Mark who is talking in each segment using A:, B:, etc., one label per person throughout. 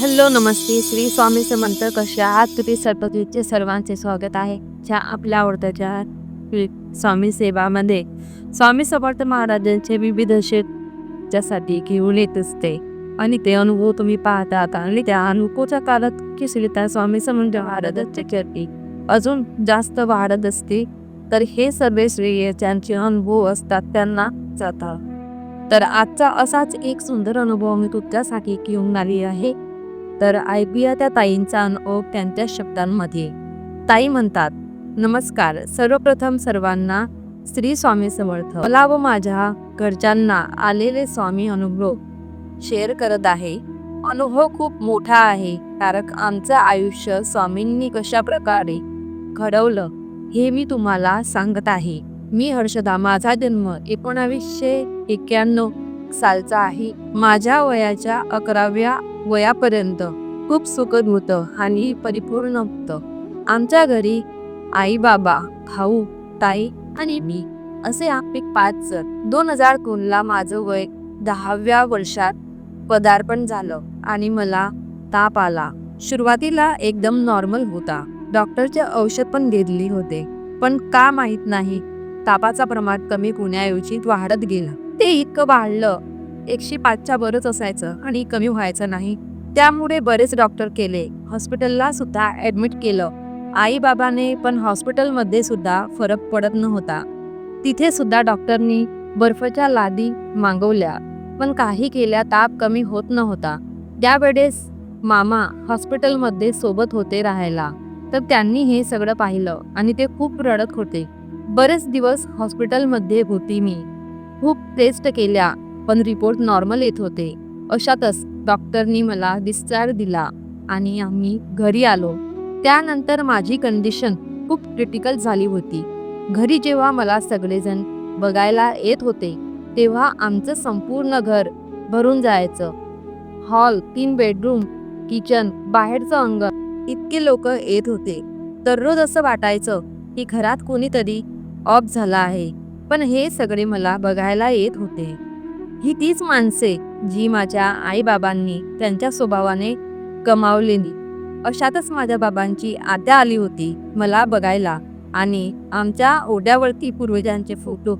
A: Hello नमस्ते. श्री स्वामी समंत कशा आज तुम्ही सर्पदूतचे सर्वांचे स्वागत आहे ज्या आपल्या आवडत्याच्या स्वामी सेवामध्ये. स्वामी समर्थ महाराजांचे विविध शेतच्यासाठी घेऊन येत असते. आणि ते अनुभव तुम्ही पाहतात आणि त्या अनुभवच्या काळात की श्रीता स्वामी समर्थ महाराजांची कीर्ती अजून जास्त वाढत असते तर हे सर्व श्रेय ज्यांचे अनुभव असतात त्यांना जातात तर आजचा असाच एक सुंदर अनुभव मी तुमच्यासाठी घेऊन आली आहे. तर ऐकूया त्या ताईंचा अनुभव त्यांच्या शब्दांमध्ये. ताई म्हणतात नमस्कार. सर्वप्रथम सर्वांना श्री स्वामी समर्थ. मला व माझ्या घरच्यांना आलेले स्वामी अनुभव शेअर करत आहे. अनुभव खूप मोठा आहे कारण आमचं आयुष्य स्वामींनी कशा प्रकारे घडवलं हे मी तुम्हाला सांगत आहे. मी हर्षदा. माझा जन्म एकोणावीसशे एक्क्याण्णव सालचा आहे. माझ्या वयाच्या अकराव्या वयापर्यंत खूप सुखद होतं आणि परिपूर्ण होतं. आमच्या घरी आई बाबा भाऊ ताई आणि मी असे आम्ही पाच जण. दोन हजार दोनला माझं वय दहाव्या वर्षात पदार्पण झालं आणि मला ताप आला. सुरुवातीला एकदम नॉर्मल होता. डॉक्टरचे औषध पण घेतली होते. पण का माहीत नाही तापाचा प्रमाण कमी होण्याऐवजी वाढत गेला. ते इतकं वाढलं. एकशे पाचच्या बरंच असायचं आणि कमी व्हायचं नाही. त्यामुळे बरेच डॉक्टर केले. हॉस्पिटलला सुद्धा ॲडमिट केलं. आई बाबाने पण हॉस्पिटलमध्ये सुद्धा फरक पडत नव्हता. तिथे सुद्धा डॉक्टरनी बर्फाच्या लादी मागवल्या पण काही केल्या ताप कमी होत नव्हता. त्यावेळेस मामा हॉस्पिटलमध्ये सोबत होते राहायला. तर त्यांनी हे सगळं पाहिलं आणि ते खूप रडत होते. बरेच दिवस हॉस्पिटलमध्ये होती मी. खूप टेस्ट केल्या पण रिपोर्ट नॉर्मल येत होते. अशातच डॉक्टरनी मला डिस्चार्ज दिला आणि आम्ही घरी आलो. त्यानंतर माझी कंडिशन खूप क्रिटिकल झाली होती. घरी जेव्हा मला सगळेजण बघायला येत होते तेव्हा आमचं संपूर्ण घर भरून जायचं. हॉल तीन बेडरूम किचन बाहेरचं अंगण इतके लोक येत होते. दररोज असं वाटायचं की घरात कोणीतरी ऑफ झाला आहे. पण हे सगळे मला बघायला येत होते. ही तीच माणसे जी माझ्या आईबाबांनी त्यांच्या स्वभावाने कमावलेली. अशातच माझ्या बाबांची आत्या आली होती मला बघायला आणि आमच्या ओढ्यावरती पूर्वजांचे फोटो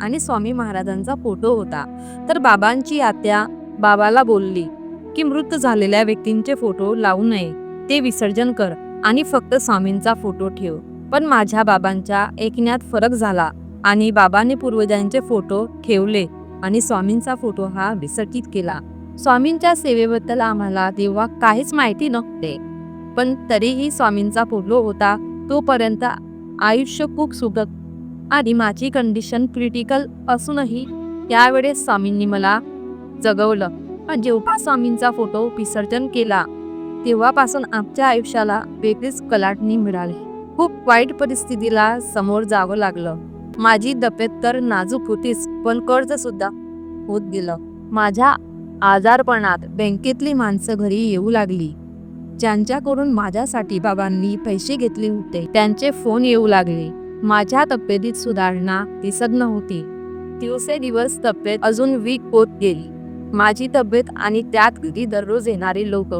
A: आणि स्वामी महाराजांचा फोटो होता. तर बाबांची आत्या बाबाला बोलली की मृत झालेल्या व्यक्तींचे फोटो लावू नये. ते विसर्जन कर आणि फक्त स्वामींचा फोटो ठेव. पण माझ्या बाबांच्या ऐकण्यात फरक झाला. आणि बाबाने पूर्वजांचे फोटो ठेवले आणि स्वामींचा फोटो हा विसर्जित केला. स्वामींच्या सेवेबद्दल आम्हाला तेव्हा काहीच माहिती नव्हते. पण तरीही स्वामींचा फोटो होता तोपर्यंत आयुष्य खूप सुखद आणि माझी कंडिशन क्रिटिकल असूनही त्यावेळेस स्वामींनी मला जगवलं. म्हणजे पण जेव्हा स्वामींचा फोटो विसर्जन केला. तेव्हापासून आमच्या आयुष्याला वेगळीच कलाटणी मिळाली. खूप वाईट परिस्थितीला समोर जावं लागलं. माझी तब्येत तर नाजूक होतीच पण कर्ज सुद्धा होत गेलं. माझ्या आजारपणात बँकेतली माणसं घरी येऊ लागली. ज्यांच्याकडून माझ्यासाठी बाबांनी पैसे घेतले होते त्यांचे फोन येऊ लागले. माझ्या तब्येतीत सुधारणा दिसत नव्हती. दिवसेदिवस तब्येत अजून वीक होत गेली. माझी तब्येत आणि त्यात घरी दररोज येणारे लोक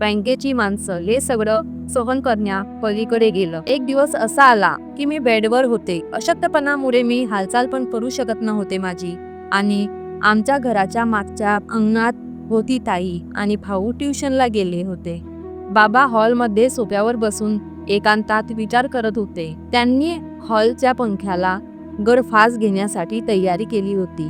A: बँकेची माणसं हे सगळं सहन करण्या पलीकडे गेलं. एक दिवस असा आला की मी बेडवर होते. अशक्तपणामुळे मी हालचाल पण करू शकत नव्हते माझी. आणि आमच्या घराच्या मागच्या अंगणात होती ताई आणि भाऊ ट्युशनला गेले होते. बाबा हॉलमध्ये सोफ्यावर बसून एकांतात विचार करत होते. त्यांनी हॉलच्या पंख्याला गरफास घेण्यासाठी तयारी केली होती.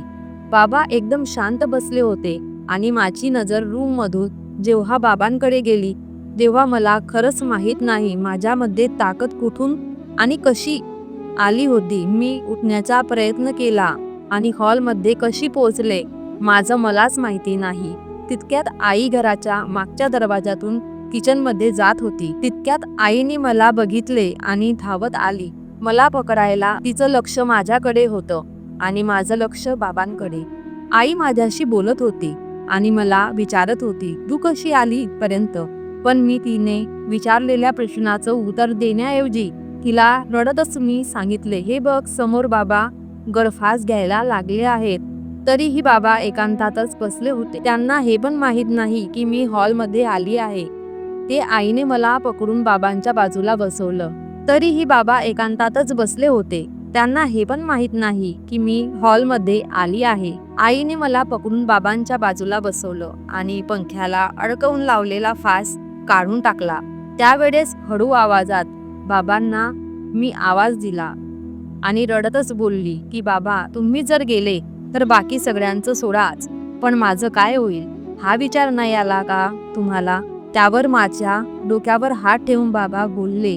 A: बाबा एकदम शांत बसले होते आणि माझी नजर रूममधून जेव्हा बाबांकडे गेली तेव्हा मला खरंच माहीत नाही माझ्यामध्ये ताकद कुठून आणि कशी आली होती. मी उठण्याचा प्रयत्न केला आणि हॉलमध्ये कशी पोहोचले माझं मलाच माहिती नाही. तितक्यात आई घराच्या मागच्या दरवाजातून किचनमध्ये जात होती. तितक्यात आईने मला बघितले आणि धावत आली. मला पकडायला तिचं लक्ष माझ्याकडे होतं आणि माझं लक्ष बाबांकडे. आई माझ्याशी बोलत होती आणि मला विचारत होती तू कशी आली इथपर्यंत? पण मी तिने विचारलेल्या प्रश्नाचं उत्तर देण्याऐवजी तिला रडतच मी सांगितले हे बघ समोर बाबा गळफास घ्यायला लागले आहेत. तरीही बाबा एकांतातच बसले होते. त्यांना हे पण माहीत नाही की मी हॉलमध्ये आली आहे. ते आईने मला पकडून बाबांच्या बाजूला बसवलं. तरीही बाबा एकांतातच बसले होते. त्यांना हे पण माहीत नाही की मी हॉलमध्ये आली आहे. आईने मला पकडून बाबांच्या बाजूला बसवलं आणि पंख्याला अडकवून लावलेला फास काढून टाकला. त्यावेळेस हळू आवाजात बाबांना मी आवाज दिला आणि रडतच बोलली की बाबा तुम्ही जर गेले तर बाकी सगळ्यांचं सोडाच पण माझं काय होईल? हा विचार नाही आला का तुम्हाला? त्यावर माझ्या डोक्यावर हात ठेवून बाबा बोलले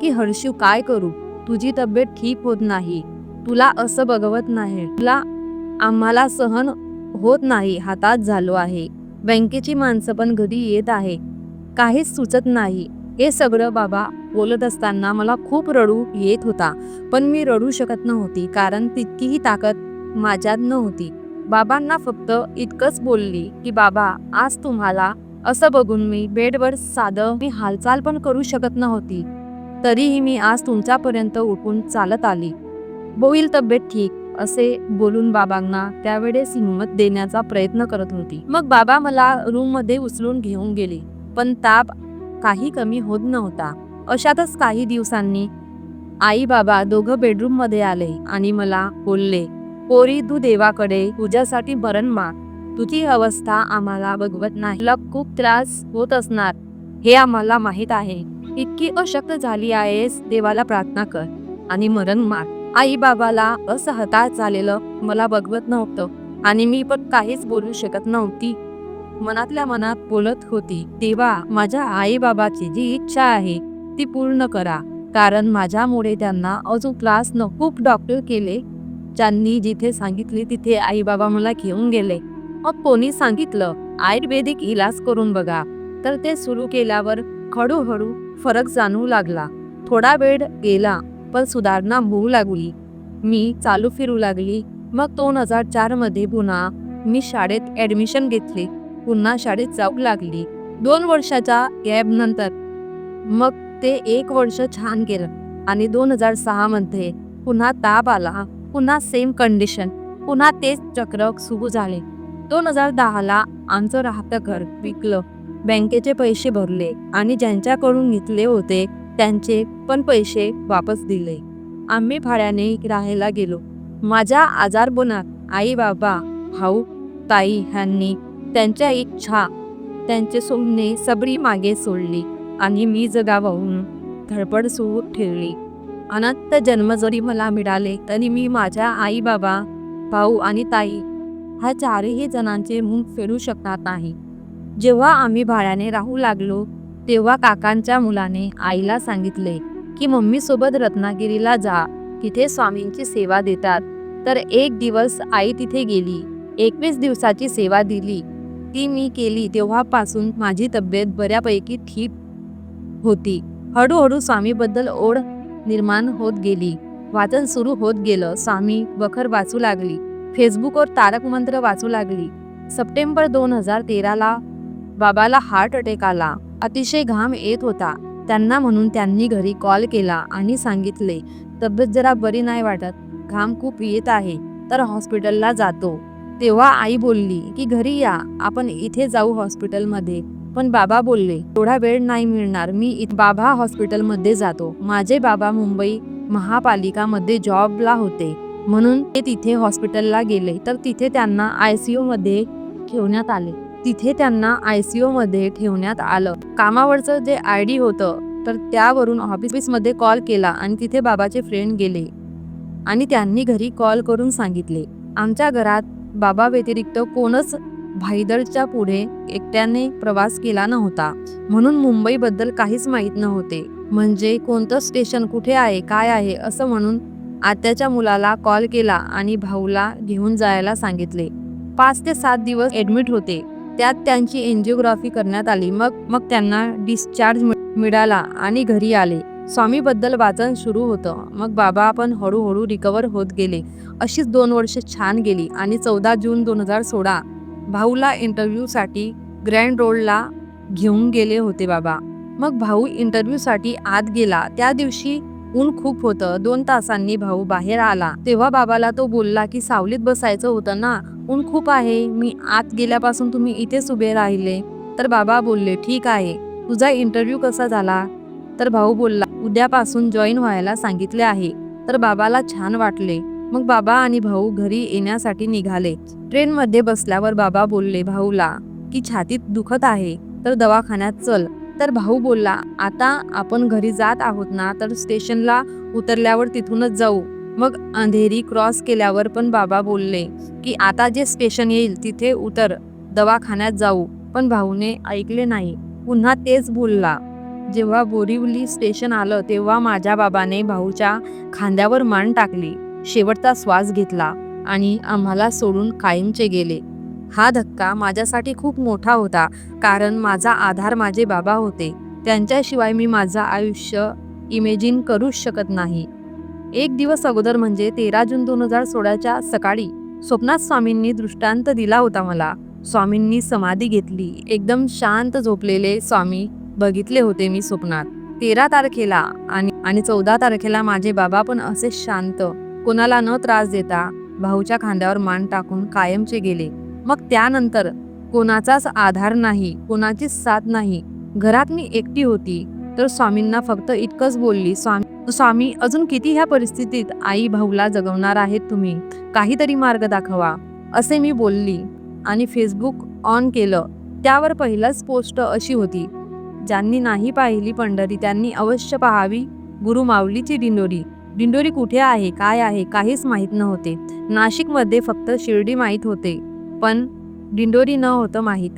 A: की हर्षू काय करू? तुझी तब्येत ठीक होत नाही. तुला असं बघवत नाही. तुला आम्हाला सहन होत नाही. हातात झालो आहे. बँकेची माणसं पण घरी येत आहे. काहीच सुचत नाही. हे सगळं बाबा बोलत असताना मला खूप रडू येत होता. पण मी रडू शकत नव्हती कारण तितकीही ताकद माझ्यात नव्हती. बाबांना फक्त इतकंच बोलली की बाबा आज तुम्हाला असं बघून मी बेडवर साधं मी हालचाल पण करू शकत नव्हती. तरीही मी आज तुमच्यापर्यंत उठून चालत आली. होईल तब्येत ठीक असे बोलून बाबांना त्यावेळेस हिंमत देण्याचा प्रयत्न करत होती. मग बाबा मला रूममध्ये उचलून घेऊन गेले. पण ताप काही कमी होत नव्हता. अशातच काही दिवसांनी आई बाबा दोघं बेडरूममध्ये आले आणि मला बोलले पोरी तू देवाकडे तुझ्यासाठी मरण माग. तुझी अवस्था आम्हाला बघवत नाही. तुला खूप त्रास होत असणार. हे आम्हाला माहीत आहे. इतकी अशक्त झाली आहेस देवाला प्रार्थना कर आणि मरण माग. आई बाबाला असं हताश झालेलं मला बघवत नव्हतं आणि मी पण काहीच बोलू शकत नव्हती. मनातल्या मनात बोलत होती तेव्हा माझ्या आई बाबाची जी इच्छा आहे ती पूर्ण करा. कारण माझ्यामुळे त्यांना अजून क्लास न खूप डॉक्टर केले. ज्यांनी जिथे सांगितले तिथे आई बाबा मला घेऊन गेले. मग कोणी सांगितलं आयुर्वेदिक इलाज करून बघा. तर ते सुरू केल्यावर हळूहळू फरक जाणवू लागला. थोडा वेळ गेला पण सुधारणा होऊ लागली. मी चालू फिरू लागली. मग दोन हजार चारमध्ये पुन्हा मी शाळेत ॲडमिशन घेतले. पुन्हा शाळेत जाऊ लागली. दोन वर्षाच्या गॅप नंतर मग ते एक वर्ष छान गेलं आणि दोन हजार सहा मध्ये पुन्हा ताप आला पुन्हा सेम कंडिशन पुन्हा तेच चक्र सुरू झाले. दोन हजार दहाला आमचं राहतं घर विकलं. बँकेचे पैसे भरले आणि ज्यांच्याकडून घेतले होते त्यांचे पण पैसे वापस दिले. आम्ही भाड्याने राहायला गेलो. माझ्या आजारपणात आई बाबा भाऊ ताई ह्यांनी त्यांच्या इच्छा त्यांचे सोडणे सबरी मागे सोडली आणि मी जगावाहून धडपड सुरू ठेवली. अनंत जन्म जरी मला मिळाले तरी मी माझ्या आई बाबा भाऊ आणि ताई ह्या चारही जणांचे मुख फेडू शकणार नाही. जेव्हा आम्ही भाड्याने राहू लागलो तेव्हा काकांच्या मुलाने आईला सांगितले की मम्मीसोबत रत्नागिरीला जा. तिथे स्वामींची सेवा देतात. तर एक दिवस आई तिथे गेली एकवीस दिवसाची सेवा दिली. ती मी केली तेव्हापासून माझी तब्येत बऱ्यापैकी ठीक होती. हळूहळू स्वामीबद्दल ओढ निर्माण होत गेली. वाचन सुरू होत गेलं. स्वामी बखर वाचू लागली. फेसबुकवर तारक मंत्र वाचू लागली. सप्टेंबर दोन हजार तेराला बाबाला हार्ट अटॅक आला. अतिशय घाम येत होता. त्यांना म्हणून त्यांनी घरी कॉल केला आणि सांगितले तब्येत जरा बरी नाही वाटत. घाम खूप येत आहे. तर हॉस्पिटलला जातो. तेव्हा आई बोलली की घरी या आपण इथे जाऊ हॉस्पिटलमध्ये. पण बाबा बोलले थोडा वेळ नाही मिळणार मी बाबा हॉस्पिटलमध्ये जातो. माझे बाबा मुंबई महापालिकामध्ये जॉबला होते. म्हणून ते तिथे हॉस्पिटलला गेले. तर तिथे त्यांना आय सी मध्ये ठेवण्यात आले. तिथे त्यांना आय सी मध्ये ठेवण्यात आलं. कामावरचं जे आय डी होतं तर त्यावरून ऑफिसमध्ये कॉल केला आणि तिथे बाबाचे फ्रेंड गेले आणि त्यांनी घरी कॉल करून सांगितले. आमच्या घरात बाबा व्यतिरिक्त कोणच भाईदरच्या पुढे एकट्याने प्रवास केला नव्हता. म्हणून मुंबईबद्दल काहीच माहीत नव्हते. म्हणजे कोणतं स्टेशन कुठे आहे काय आहे असं म्हणून आत्याच्या मुलाला कॉल केला आणि भाऊला घेऊन जायला सांगितले. पाच ते सात दिवस ॲडमिट होते. त्यात त्यांची एन्जिओग्राफी करण्यात आली. मग मग त्यांना डिस्चार्ज मिळाला आणि घरी आले. स्वामीबद्दल वाचन सुरू होतं. मग बाबा आपण हळूहळू रिकवर होत गेले. अशीच दोन वर्ष छान गेली आणि चौदा जून दोन हजार सोळा भाऊला इंटरव्ह्यूसाठी ग्रँड रोडला घेऊन गेले होते बाबा. मग भाऊ इंटरव्ह्यूसाठी आत गेला. त्या दिवशी ऊन खूप होतं. दोन तासांनी भाऊ बाहेर आला. तेव्हा बाबाला तो बोलला की सावलीत बसायचं होतं ना. ऊन खूप आहे. मी आत गेल्यापासून तुम्ही इथेच उभे राहिले. तर बाबा बोलले ठीक आहे. तुझा इंटरव्ह्यू कसा झाला? तर भाऊ बोलला उद्यापासून जॉईन व्हायला सांगितले आहे. तर बाबाला छान वाटले. मग बाबा आणि भाऊ घरी येण्यासाठी निघाले. ट्रेनमध्ये बसल्यावर बाबा बोलले भाऊला की छातीत दुखत आहे तर दवाखान्यात चल. तर भाऊ बोलला आता आपण घरी जात आहोत ना तर स्टेशनला उतरल्यावर तिथूनच जाऊ. मग अंधेरी क्रॉस केल्यावर पण बाबा बोलले की आता जे स्टेशन येईल तिथे उतर दवाखान्यात जाऊ. पण भाऊने ऐकले नाही. पुन्हा तेच बोलला. जेव्हा बोरिवली स्टेशन आलं तेव्हा माझ्या बाबाने भाऊच्या खांद्यावर मान टाकली. शेवटचा श्वास घेतला आणि आम्हाला सोडून कायमचे गेले. हा धक्का माझ्यासाठी खूप मोठा होता कारण माझा आधार माझे बाबा होते. त्यांच्याशिवाय मी माझं आयुष्य इमेजिन करूच शकत नाही. एक दिवस अगोदर म्हणजे तेरा जून दोन हजार सोळाच्या सकाळी स्वप्नात स्वामींनी दृष्टांत दिला होता मला. स्वामींनी समाधी घेतली. एकदम शांत झोपलेले स्वामी बघितले होते मी स्वप्नात. तेरा तारखेला आणि आणि चौदा तारखेला माझे बाबा पण असे शांत. कोणाला न त्रास देता भाऊच्या खांद्यावर मान टाकून कायमचे गेले. मग त्यानंतर कोणाचाच आधार नाही कोणाचीच साथ नाही. घरात मी एकटी होती तर स्वामींना फक्त इतकंच बोलली स्वामी स्वामी अजून किती ह्या परिस्थितीत आई भाऊला जगवणार आहेत तुम्ही? काहीतरी मार्ग दाखवा असे मी बोलली आणि फेसबुक ऑन केलं. त्यावर पहिलंच पोस्ट अशी होती ज्यांनी नाही पाहिली पंढरी त्यांनी अवश्य पाहावी. गुरुमाऊलीची दिंडोरी. दिंडोरी कुठे आहे? काय आहे? काहीच माहीत नव्हते. नाशिकमध्ये फक्त शिर्डी माहीत होते. पण दिंडोरी न होतं माहीत.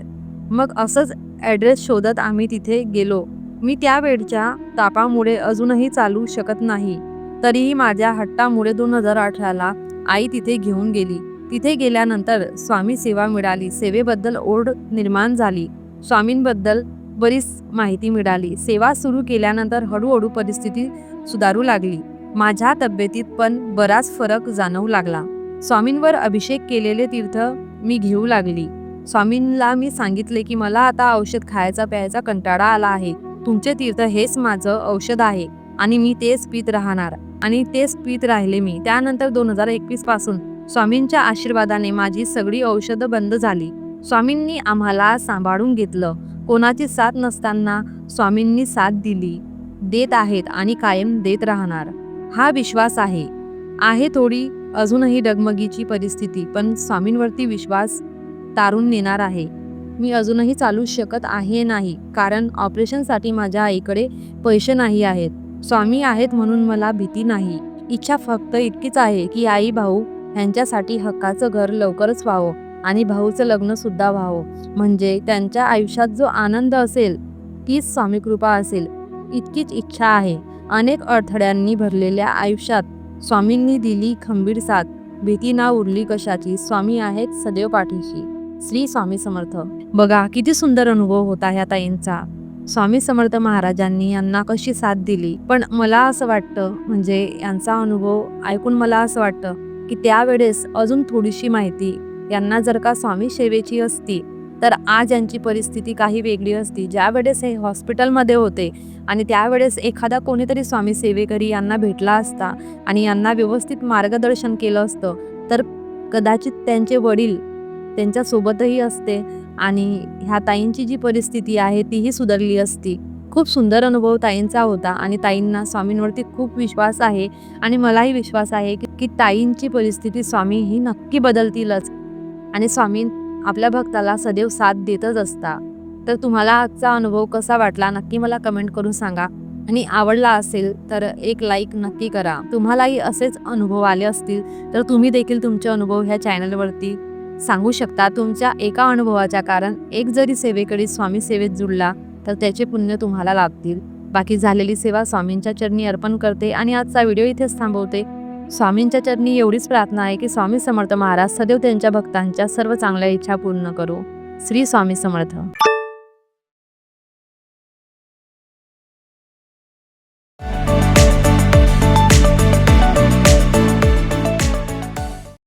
A: मग असंच ॲड्रेस शोधत आम्ही तिथे गेलो. मी त्यावेळच्या तापामुळे अजूनही चालू शकत नाही. तरीही माझ्या हट्टामुळे दोन हजार अठराला आई तिथे घेऊन गेली. तिथे गेल्यानंतर स्वामी सेवा मिळाली. सेवेबद्दल ओढ निर्माण झाली. स्वामींबद्दल बरीच माहिती मिळाली. सेवा सुरू केल्यानंतर हळूहळू परिस्थिती सुधारू लागली. माझ्या तब्येतीत पण बराच फरक जाणवू लागला. स्वामींवर अभिषेक केलेले तीर्थ मी घेऊ लागली. स्वामींना मी सांगितले की मला आता औषध खायचा प्यायचा कंटाळा आला आहे. तुमचे तीर्थ हेच माझं औषध आहे आणि मी तेच पित राहणार आणि तेच पित राहिले मी. त्यानंतर दोन हजार एकवीसपासून स्वामींच्या आशीर्वादाने माझी सगळी औषधं बंद झाली. स्वामींनी आम्हाला सांभाळून घेतलं. कोणाची साथ नसताना स्वामींनी साथ दिली. देत आहेत आणि कायम देत राहणार. हा विश्वास आहे. आहे थोडी अजूनही डगमगीची परिस्थिती पण स्वामींवरती विश्वास तारून नेणार आहे. मी अजूनही चालू शकत आहे नाही कारण ऑपरेशनसाठी माझ्या आईकडे पैसे नाही आहेत. स्वामी आहेत म्हणून मला भीती नाही. इच्छा फक्त इतकीच आहे की आई भाऊ ह्यांच्यासाठी हक्काचं घर लवकरच व्हावं. आणि भाऊचं लग्न सुद्धा व्हावं. म्हणजे त्यांच्या आयुष्यात जो आनंद असेल तीच स्वामी कृपा असेल इतकीच इच्छा आहे. अनेक अडथळ्यांनी भरलेल्या आयुष्यात स्वामींनी दिली खंबीर साथ. भीती ना उरली कशाची स्वामी आहेत सदैव पाठीशी. श्री स्वामी समर्थ. बघा किती सुंदर अनुभव होता ह्या ताईंचा स्वामी समर्थ महाराजांनी यांना कशी साथ दिली? पण मला असं वाटतं म्हणजे यांचा अनुभव ऐकून मला असं वाटतं की त्यावेळेस अजून थोडीशी माहिती यांना जर का स्वामी सेवेची असती तर आज यांची परिस्थिती काही वेगळी असती. ज्यावेळेस हे हॉस्पिटलमध्ये होते आणि त्यावेळेस एखादा कोणीतरी स्वामी सेवेकरी यांना भेटला असता आणि यांना व्यवस्थित मार्गदर्शन केलं असतं तर कदाचित त्यांचे वडील त्यांच्यासोबतही असते आणि ह्या ताईंची जी परिस्थिती आहे तीही सुधारली असती. खूप सुंदर अनुभव ताईंचा होता आणि ताईंना स्वामींवरती खूप विश्वास आहे आणि मलाही विश्वास आहे की ताईंची परिस्थिती स्वामी ही नक्की बदलतीलच. आणि स्वामी आपल्या भक्ताला सदैव साथ देतच असता. तर तुम्हाला आजचा अनुभव कसा वाटला नक्की मला कमेंट करून सांगा. आणि आवडला असेल तर एक लाईक नक्की करा. तुम्हालाही असेच अनुभव आले असतील तर तुम्ही देखील तुमचे अनुभव ह्या चॅनलवरती सांगू शकता. तुमच्या एका अनुभवाच्या कारण एक जरी सेवेकडे स्वामी सेवेत जुळला तर त्याचे पुण्य तुम्हाला लाभतील. बाकी झालेली सेवा स्वामींच्या चरणी अर्पण करते आणि आजचा व्हिडिओ इथेच थांबवते. स्वामींच्या चरणी एवढीच प्रार्थना आहे की स्वामी समर्थ महाराज सदैव त्यांच्या भक्तांच्या सर्व चांगल्या इच्छा पूर्ण करू. श्री स्वामी समर्थ.